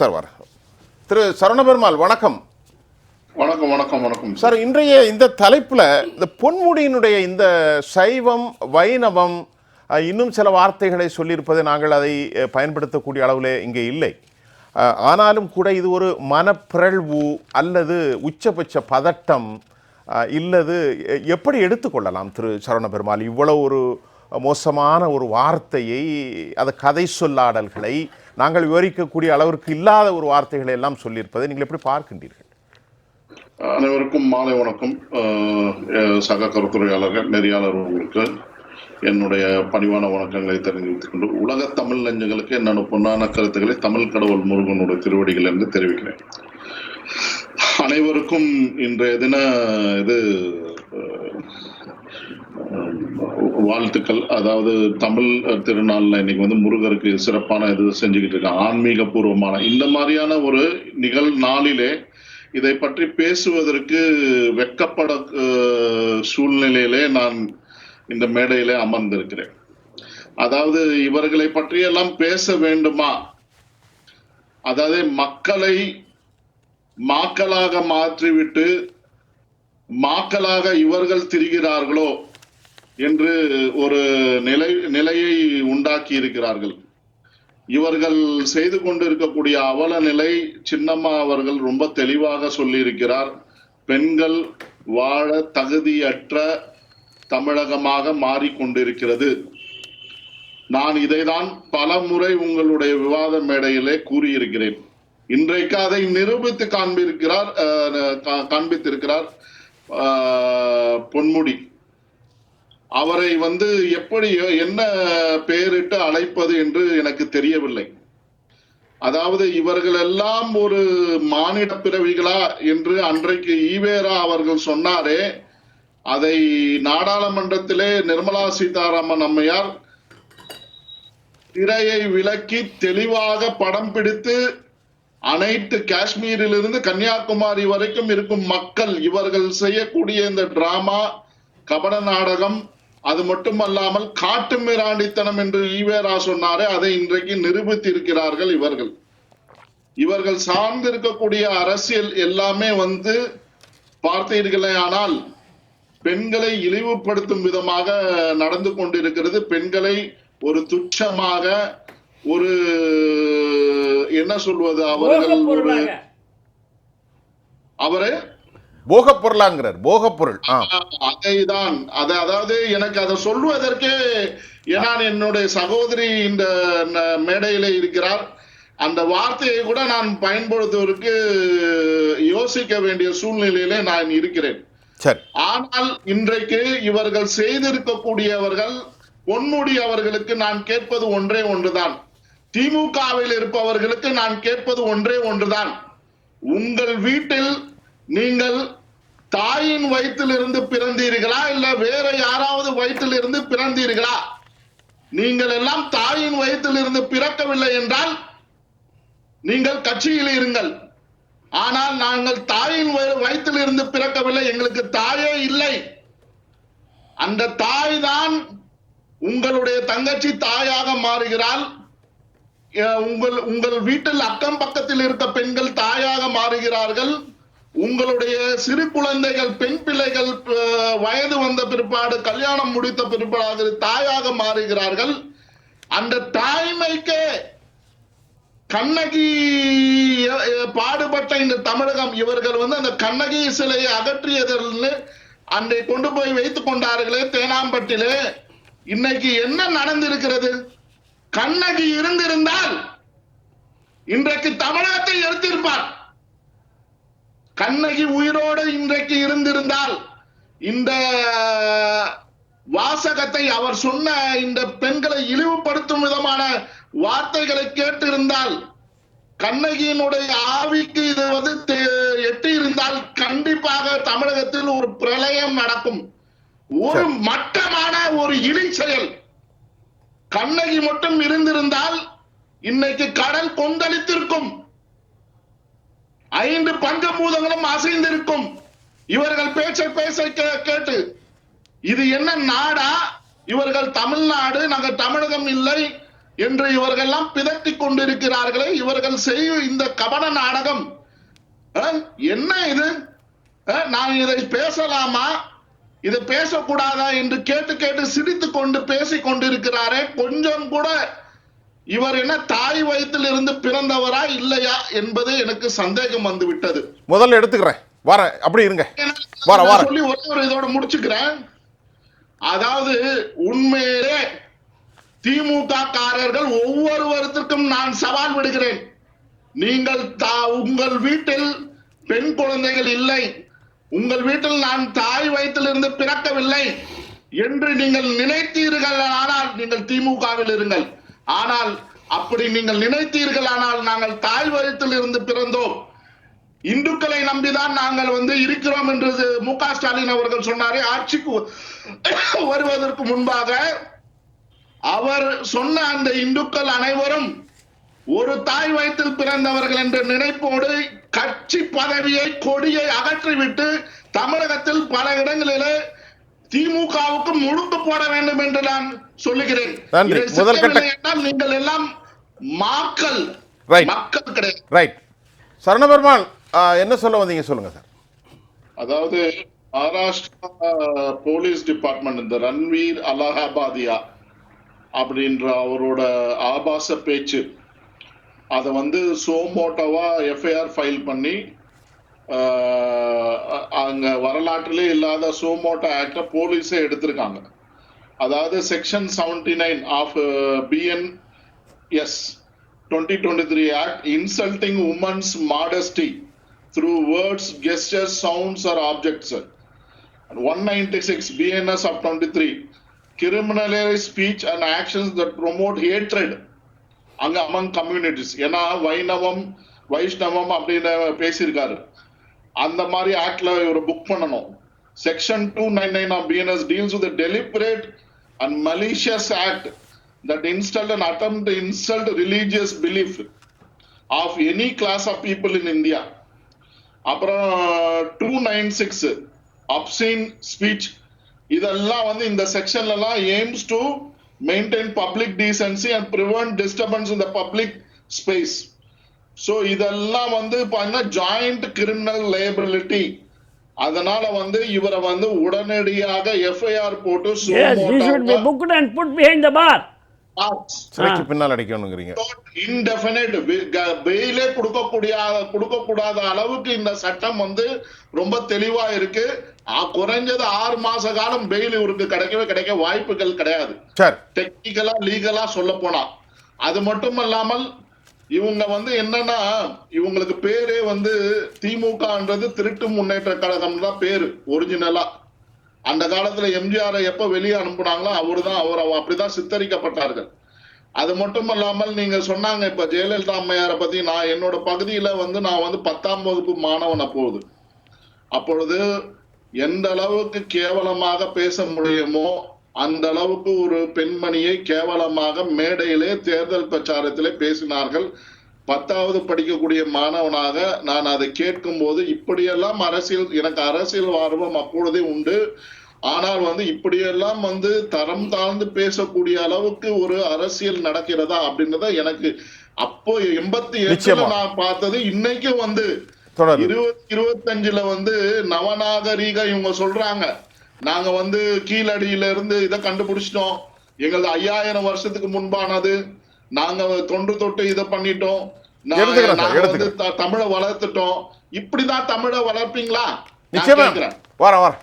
Sir வர. திரு சரணபெருமாள் வணக்கம். வணக்கம் வணக்கம் வணக்கம். சார் இன்றைய இந்த தலைப்புல இந்த பொன்முடியினுடைய இந்த சைவம் வைணவம் இன்னும் சில வார்த்தைகளை சொல்லியிருப்பது நாங்கள் அதை பயன்படுத்தக்கூடிய அளவில் இங்கே இல்லை. ஆனாலும் கூட இது ஒரு மனப்பிறழ்வு அல்லது உச்சபட்ச பதட்டம் இல்லது எப்படி எடுத்துக்கொள்ளலாம் திரு சரவண பெருமாள் இவ்வளவு ஒரு மோசமான ஒரு வார்த்தையை அது கதை சொல்லாடல்களை நாங்கள் விவரிக்கக்கூடிய அளவிற்கு இல்லாத ஒரு வார்த்தைகளை எல்லாம் சொல்லியிருப்பதை நீங்கள் எப்படி பார்க்கின்றீர்கள்? அனைவருக்கும் மாலை வணக்கம். சக கருத்துரையாளர்கள் நெறியாளர் உங்களுக்கு என்னுடைய பணிவான வணக்கங்களை தெரிவித்துக் கொண்டு உலக தமிழ் நெஞ்சங்களுக்கு என்னோட பொன்னான கருத்துக்களை தமிழ் கடவுள் முருகனுடைய திருவடிகள் என்று தெரிவிக்கிறேன். அனைவருக்கும் இன்றைய தின இது வாழ்த்துக்கள். அதாவது தமிழ் திருநாள்ல இன்னைக்கு வந்து முருகருக்கு சிறப்பான இது செஞ்சுக்கிட்டு இருக்காங்க. ஆன்மீக பூர்வமான இந்த மாதிரியான ஒரு நிகழ் நாளிலே இதை பற்றி பேசுவதற்கு வெக்கப்பட சூழ்நிலையிலே நான் இந்த மேடையிலே அமர்ந்திருக்கிறேன். அதாவது இவர்களை பற்றியெல்லாம் பேச வேண்டுமா? அதாவது மக்களை மாக்களாக மாற்றிவிட்டு மாக்களாக இவர்கள் திரிகிறார்களோ என்று ஒரு நிலை நிலையை உண்டாக்கி இருக்கிறார்கள். இவர்கள் செய்து கொண்டிருக்கக்கூடிய அவல நிலை சின்னம்மா அவர்கள் ரொம்ப தெளிவாக சொல்லியிருக்கிறார். பெண்கள் வாழ தகுதியற்ற தமிழகமாக மாறிக்கொண்டிருக்கிறது. நான் இதைதான் பல முறை உங்களுடைய விவாத மேடையிலே கூறியிருக்கிறேன். இன்றைக்கு அதை நிரூபித்து காண்பிருக்கிறார் காண்பித்திருக்கிறார். பொன்முடி. அவரை வந்து எப்படி என்ன பெயரிட்டு அழைப்பது என்று எனக்கு தெரியவில்லை. அதாவது இவர்கள் எல்லாம் ஒரு மானிட பிறவிகளா என்று அன்றைக்கு ஈவேரா அவர்கள் சொன்னாரே. அதை நாடாளுமன்றத்திலே நிர்மலா சீதாராமன் அம்மையார் திரையை விலக்கி தெளிவாக படம் பிடித்து அனைத்து காஷ்மீரிலிருந்து கன்னியாகுமரி வரைக்கும் இருக்கும் மக்கள் இவர்கள் செய்யக்கூடிய இந்த டிராமா கபட நாடகம் அது மட்டுமல்லாமல் காட்டு மிராண்டித்தனம் என்று ஈவேரா சொன்னாரே அதை இன்றைக்கு நிரூபித்திருக்கிறார்கள் இவர்கள். இவர்கள் சார்ந்திருக்கக்கூடிய அரசியல் எல்லாமே வந்து பார்த்தீர்களே ஆனால் பெண்களை இழிவுபடுத்தும் விதமாக நடந்து கொண்டிருக்கிறது. பெண்களை ஒரு துச்சமாக ஒரு என்ன சொல்வது? அவர்கள் ஒரு அவரு? போகப் பொருளாங்கிறார். பொருள். அதைதான். அதை அதாவது எனக்கு அதை சொல்வதற்கே ஏன்னா என்னுடைய சகோதரி இந்த மேடையில இருக்கிறார். அந்த வார்த்தையை கூட நான் பயன்படுத்துவதற்கு யோசிக்க வேண்டிய சூழ்நிலையிலே நான் இருக்கிறேன். சரி. ஆனால் இன்றைக்கு இவர்கள் செய்திருக்கக்கூடியவர்கள் பொன்முடி அவர்களுக்கு நான் கேட்பது ஒன்றே ஒன்றுதான். திமுகவில் இருப்பவர்களுக்கு நான் கேட்பது ஒன்றே ஒன்றுதான். உங்கள் வீட்டில் நீங்கள் தாயின் வயிற்றிலிருந்து பிறந்தீர்களா? இல்ல வேற யாராவது வயிற்றிலிருந்து பிறந்தீர்களா? நீங்கள் எல்லாம் தாயின் வயிற்றிலிருந்து பிறக்கவில்லை என்றால் நீங்கள் கட்சியில் இருங்கள். ஆனால் நாங்கள் தாயின் வய- வயிற்றிலிருந்து பிறக்கவில்லை. எங்களுக்கு தாயே இல்லை. அந்த தாய் தான் உங்களுடைய தங்கச்சி தாயாக மாறுகிறாள். உங்கள் உங்கள் வீட்டில் அக்கம் பக்கத்தில் இருக்க பெண்கள் தாயாக மாறுகிறார்கள். உங்களுடைய சிறு குழந்தைகள் பெண் பிள்ளைகள் வயது வந்த பிற்பாடு கல்யாணம் முடித்த பிற்பாடு தாயாக மாறுகிறார்கள். அந்த தாய்மைக்கே கண்ணகி பாடுபட்ட இந்த தமிழகம் இவர்கள் வந்து அந்த கண்ணகி சிலையை அகற்றியதில் அன்றை கொண்டு போய் வைத்துக் கொண்டார்களே தேனாம்பட்டிலே. இன்னைக்கு என்ன நடந்திருக்கிறது? கண்ணகி இருந்திருந்தால் இன்றைக்கு தமிழகத்தை எடுத்திருப்பார் கண்ணகி உயிரோடு இன்றைக்கு இருந்திருந்தால் இந்த வாசகத்தை அவர் சொன்ன இந்த பெண்களை இழிவுபடுத்தும் விதமான வார்த்தைகளை கேட்டிருந்தால் கண்ணகியினுடைய ஆவிக்கு இது வந்து எட்டி இருந்தால் கண்டிப்பாக தமிழகத்தில் ஒரு பிரளயம் நடக்கும். ஒரு மட்டமான ஒரு இழி செயல் கண்ணகி மட்டும் இருந்திருந்தால் இன்னைக்கு கடல் கொந்தளித்திருக்கும். ஐந்து பஞ்சபூதங்களும் அசைந்திருக்கும். இவர்கள் பேச்சை பேச கே- கேட்டு இது என்ன நாடா? இவர்கள் தமிழ்நாடு நாங்கள் தமிழகம் இல்லை என்று இவர்கள்லாம் பிதட்டி கொண்டிருக்கிறார்களே. இவர்கள் செய்யும் இந்த கபட நாடகம் என்ன இது? நான் இதை பேசலாமா? இது பேசக்கூடாதா என்று கேட்டு கேட்டு சிரித்துக் கொண்டு பேசிக் கொண்டிருக்கிறாரே கொஞ்சம் கூட இவர் என்ன தாய் வயிற்றில் இருந்து பிறந்தவரா இல்லையா என்பது எனக்கு சந்தேகம் வந்து விட்டது முதல்ல எடுத்துக்கிறேன். வரேன் அப்படி இருங்க. வார, வார. சொல்லி ஒரே ஒரு இதோட முடிச்சுக்கிறேன். அதாவது உண்மையிலே திமுக காரர்கள் ஒவ்வொருவருத்திற்கும் நான் சவால் விடுகிறேன். நீங்கள் உங்கள் வீட்டில் பெண் குழந்தைகள் இல்லை. உங்கள் வீட்டில் நான் தாய் வயிற்றிலிருந்து பிறக்கவில்லை என்று நீங்கள் நினைத்தீர்கள் ஆனால் நீங்கள் திமுகவில் இருங்கள். ஆனால் அப்படி நீங்கள் நினைத்தீர்கள் ஆனால் நாங்கள் தாய் வயிற்றில் இருந்து பிறந்தோம். இந்துக்களை நம்பிதான் நாங்கள் வந்து இருக்கிறோம் என்று மு க ஸ்டாலின் அவர்கள் சொன்னாரே. ஆட்சிக்கு வருவதற்கு முன்பாக அவர் சொன்ன அந்த இந்துக்கள் அனைவரும் ஒரு தாய் வயிற்றில் பிறந்தவர்கள் என்ற நினைப்போடு கட்சி பதவியை கொடியை அகற்றிவிட்டு தமிழகத்தில் பல இடங்களிலே திமுகவுக்கு முழுக்கு போட வேண்டும் என்று நான் சொல்லுகிறேன். நீங்கள் எல்லாம் மாக்கள். Right. மக்கள் கிடையாது. ரைட் சரணபெருமான் ஆ, என்ன சொல்ல வந்தீங்க சொல்லுங்க சார். அதாவது மகாராஷ்டிரா போலீஸ் டிபார்ட்மெண்ட் இந்த ரன்வீர் அலகாபாதியா அப்படின்ற அவரோட ஆபாச பேச்சு அதை வந்து சோம்போட்டோவா எஃப்ஐஆர் ஃபைல் பண்ணி அங்கே வரலாற்றிலே இல்லாத சோமோட்டோ ஆக்டை போலீஸே எடுத்திருக்காங்க. அதாவது section seventy nine of BN S twenty twenty three act insulting women's modesty through words gestures sounds or objects one ninety six BNS of twenty three கிரிமினலே speech and actions that promote hatred அங்க among communities ஏன்னா வைணவம் வைஷ்ணவம் அப்படின்னு பேசியிருக்காரு. அந்த மாதிரி ஆக்ட்ல இவர் book பண்ணணும். Section two nine nine of BNS deals with deliberate and malicious act that insulted and attempt to insult religious belief of any class of people in India அப்புறம் two nine six obscene speech இதெல்லாம் வந்து இந்த செக்ஷன்லலாம் aims to maintain public decency and prevent disturbance in the public space so இதெல்லாம் வந்து பார்த்தீங்கன்னா joint criminal லேபிலிட்டி அதனால வந்து இவரை வந்து உடனடியாக எஃப்ஐஆர் போட்டு சிறைக்கு பின்னால் அடிக்கணுங்கிறீங்க. இன்டெஃபினைட் பெயிலே கொடுக்கக்கூடிய கொடுக்கக்கூடாத அளவுக்கு இந்த சட்டம் வந்து ரொம்ப தெளிவா இருக்கு. ஆ, குறைஞ்சது ஆறு மாச காலம் பெயில் இவருக்கு கிடைக்கவே கிடைக்க வாய்ப்புகள் கிடையாது. சரி டெக்னிக்கலா லீகலா சொல்ல போனா. அது மட்டும் இல்லாமல் இவங்க வந்து என்னன்னா இவங்களுக்கு பேரே வந்து திமுகன்றது திருட்டு முன்னேற்ற கழகம் தான் பேரு ஒரிஜினலா அந்த காலத்துல எம்ஜிஆர் எப்ப வெளியே அனுப்புனாங்களோ அவர்தான் அவர் அப்படிதான் சித்தரிக்கப்பட்டார்கள். அது மட்டும் இல்லாமல் நீங்க சொன்னாங்க இப்ப ஜெயலலிதா அம்மையாரை பத்தி நான் என்னோட பகுதியில வந்து நான் வந்து பத்தாம் வகுப்பு மாணவன் அப்பொழுது அப்பொழுது எந்த அளவுக்கு கேவலமாக பேச முடியுமோ அந்த அளவுக்கு ஒரு பெண்மணியை கேவலமாக மேடையிலே தேர்தல் பிரச்சாரத்திலே பேசினார்கள். பத்தாவது படிக்கக்கூடிய மாணவனாக நான் அதை கேட்கும் போது இப்படியெல்லாம் அரசியல் எனக்கு அரசியல் ஆர்வம் அப்பொழுதே உண்டு. ஆனால் வந்து இப்படியெல்லாம் வந்து தரம் தாழ்ந்து பேசக்கூடிய அளவுக்கு ஒரு அரசியல் நடக்கிறதா அப்படின்றத எனக்கு அப்போ எண்பத்தி எட்டுல. நான் பார்த்தது இன்னைக்கும் வந்து தொடர்ந்து. இருபது இருபத்தஞ்சுல வந்து நவநாகரீக இவங்க சொல்றாங்க. நாங்க வந்து கீழடியில இருந்து இதை கண்டுபிடிச்சிட்டோம். எங்களது ஐயாயிரம் வருஷத்துக்கு முன்பானது. நாங்க தொன்று தொட்டு இதை பண்ணிட்டோம். எடுத்துக்கிறேன் தமிழை வளர்த்துட்டோம். இப்படிதான் தமிழை வளர்ப்பீங்களா? நிச்சயமா. வரேன் வரேன்.